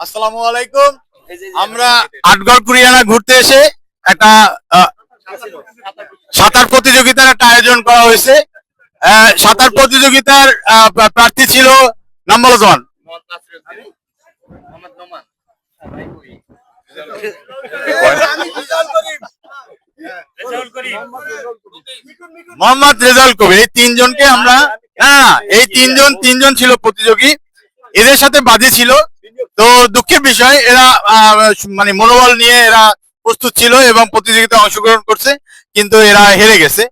আসসালামু আলাইকুম আমরা আটগড় কুরিয়ানা ঘুরতে এসে একটা সাঁতার প্রতিযোগিতার একটা আয়োজন করা হয়েছে। সাঁতার প্রতিযোগিতার প্রার্থী ছিল নাম্বার ওয়ান। মোহাম্মদ রেজাউল কবির। এই তিনজনকে আমরা না, এই তিনজন তিনজন ছিল প্রতিযোগী। এদের সাথে বাদী ছিল। তো দুঃখের বিষয়, এরা মানে মনোবল নিয়ে এরা প্রস্তুত ছিল এবং প্রতিযোগিতায় অংশগ্রহণ করছে, কিন্তু এরা হেরে গেছে।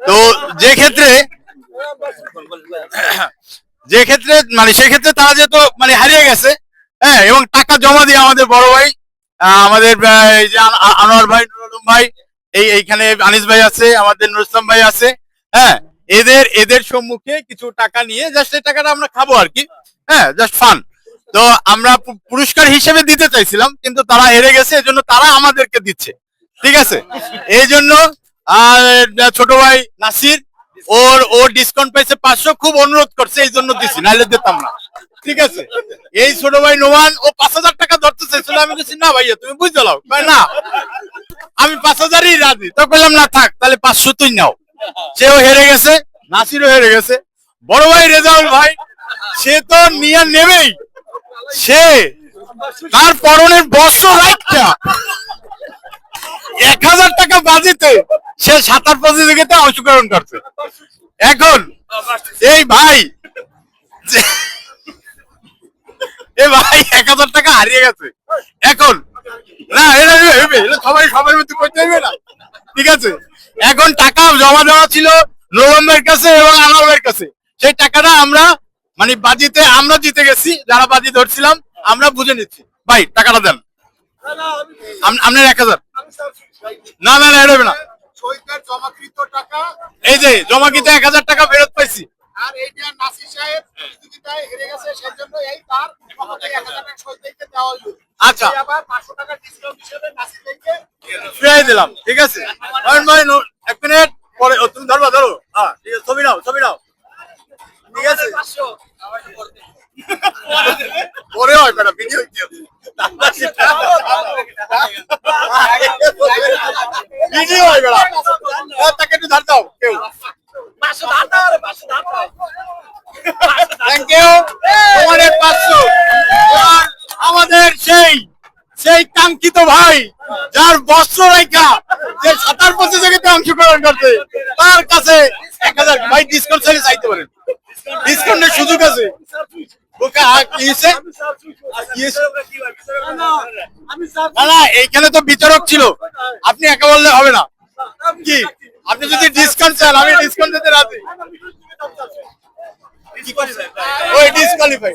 তো যে ক্ষেত্রে যে ক্ষেত্রে মানে সেক্ষেত্রে তারা যেহেতু মানে হারিয়ে গেছে হ্যাঁ এবং টাকা জমা দিয়ে আমাদের বড় ভাই আমাদের এই যে আন- আনোয়ার ভাই, নুরুল ভাই, এই, এইখানে আনিস ভাই আছে, আমাদের নুর ইসলাম ভাই আছে হ্যাঁ এদের এদের সম্মুখে কিছু টাকা নিয়ে জাস্ট এই টাকাটা আমরা খাব আর কি। হ্যাঁ জাস্ট ফান তো আমরা পুরস্কার হিসেবে দিতে চাইছিলাম, কিন্তু তারা হেরে গেছে, এজন্য তারা আমাদেরকে দিচ্ছে। ঠিক আছে? এই জন্য ছোট ভাই নাসির, ওর ওর ডিসকাউন্ট পাইছে পাঁচশো, খুব অনুরোধ করছে, এই জন্য দিছি নাইলে দিতাম না। ঠিক আছে? এই ছোট ভাই নোমান ও পাঁচ হাজার টাকা ধরতে চাইছিল, আমি বলছি, না ভাইয়া, তুমি বুঝতে লাও না। আমি পাঁচ হাজারই রাজি। তো বললাম না, থাক, তাহলে পাঁচশো তুই নাও। সেও হেরে গেছে, নাসিরও হেরে গেছে। বড় ভাই রেজাউল ভাই, সে তো নিয়ে নেবেই। সে তার পরনের বস্ত্র রাখা এক হাজার টাকা বাজিতে সে সাঁতার প্রতিযোগিতায় অংশগ্রহণ করছে। এখন এই ভাই এ ভাই এক হাজার টাকা হারিয়ে গেছে। এখন না এটা সবাই সবার মধ্যে করতে হবে না। ঠিক আছে? এখন টাকা জমা দেওয়া ছিল নবমের কাছে এবং আনামের কাছে। সেই টাকাটা আমরা মানে বাজিতে আমরা জিতে গেছি, যারা বাজি ধরছিলাম, আমরা বুঝে নিচ্ছি। ভাই, টাকাটা দেন। আপনার এক হাজার। না না না এটা না। এই যে, জমাকিতে এক হাজার টাকা ফেরত পাইছি। আর এইটা নাসির সাহেব হেরে গেছে সেজন্য এই তার এক হাজার টাকা দেওয়া আচ্ছা। ফিরাই দিলাম ঠিক আছে? এক মিনিট পরে তুমি ধরবা ধরো। হ্যাঁ ঠিক আছে ছবি নাও ছবি নাও। ঠিক আছে? পরে হয় বেটা ভিডিও ভিডিও হয় তাকে একটু ধার দাও কেউ। থ্যাংক ইউ আমাদের সেই সেই কাঙ্ক্ষিত ভাই, যার বস্ত্র রেখা যে সাঁতার প্রতিযোগিতায় অংশগ্রহণ করতে তার কাছে এক হাজার ভাই ডিসকাউন্ট চাইলে চাইতে পারেন। ডিসকাউন্টের সুযোগ আছে। এইখানে তো বিতরক ছিল। আপনি একা বললে হবে না। কি? আপনি যদি ডিসকাউন্ট চান, আমি ডিসকাউন্ট দিতে রাজি। ডিসকোয়ালিফাই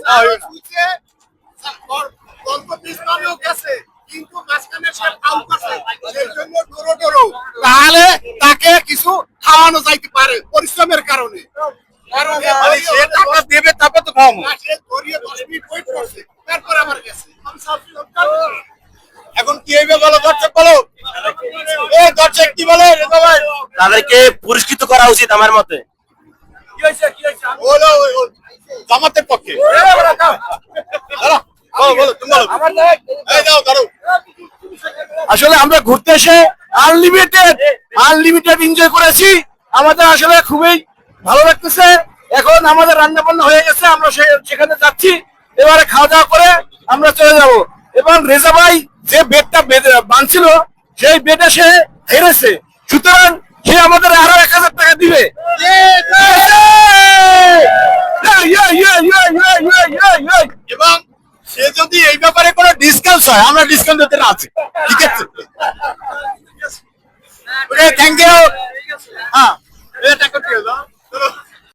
গল্প গেছে কিন্তু মাঝখানে সে ফাউল করছে সেই জন্য ডোরো ডোরো তাহলে তাকে কিছু খাওয়ানো যাইতে পারে পরিশ্রমের কারণে কারণ মানে সে টাকা দেবে তারপর তো খাওয়াবো না, সে ধরিয়ে দশ মিনিট ওয়েট করছে তারপর আবার গেছে এখন কি হইবে বলো দর্শক বলো এ দর্শক কি বলে তাদেরকে পুরস্কৃত করা উচিত আমার মতে বলো ওই- ওই জামাতের পক্ষে দাঁড়া, বলো বলো তুমি বলো এই দাও ধরো আসলে আমরা ঘুরতে এসে আনলিমিটেড আনলিমিটেড এনজয় করেছি আমাদের আসলে খুবই ভালো লাগতেছে এখন আমাদের রান্না বান্না হয়ে গেছে আমরা সেখানে যাচ্ছি এবারে খাওয়া দাওয়া করে আমরা চলে যাব এবং রেজা ভাই যে বেডটা বাঁধছিল সেই বেডে সে হেরেছে সুতরাং সে আমাদের আরও এক হাজার টাকা দিবে ইয়ে, ইয়ে, ইয়ে, ইয়ে, ইয়ে, ইয়ে, ইয়ে। এবং সে যদি এই ব্যাপারে কোনো ডিসকাস হয় আমরা ডিসকাউন্ট দিতে আছি? ঠিক আছে। ওকে থ্যাংক ইউ হ্যাঁ। এটা করতে হলো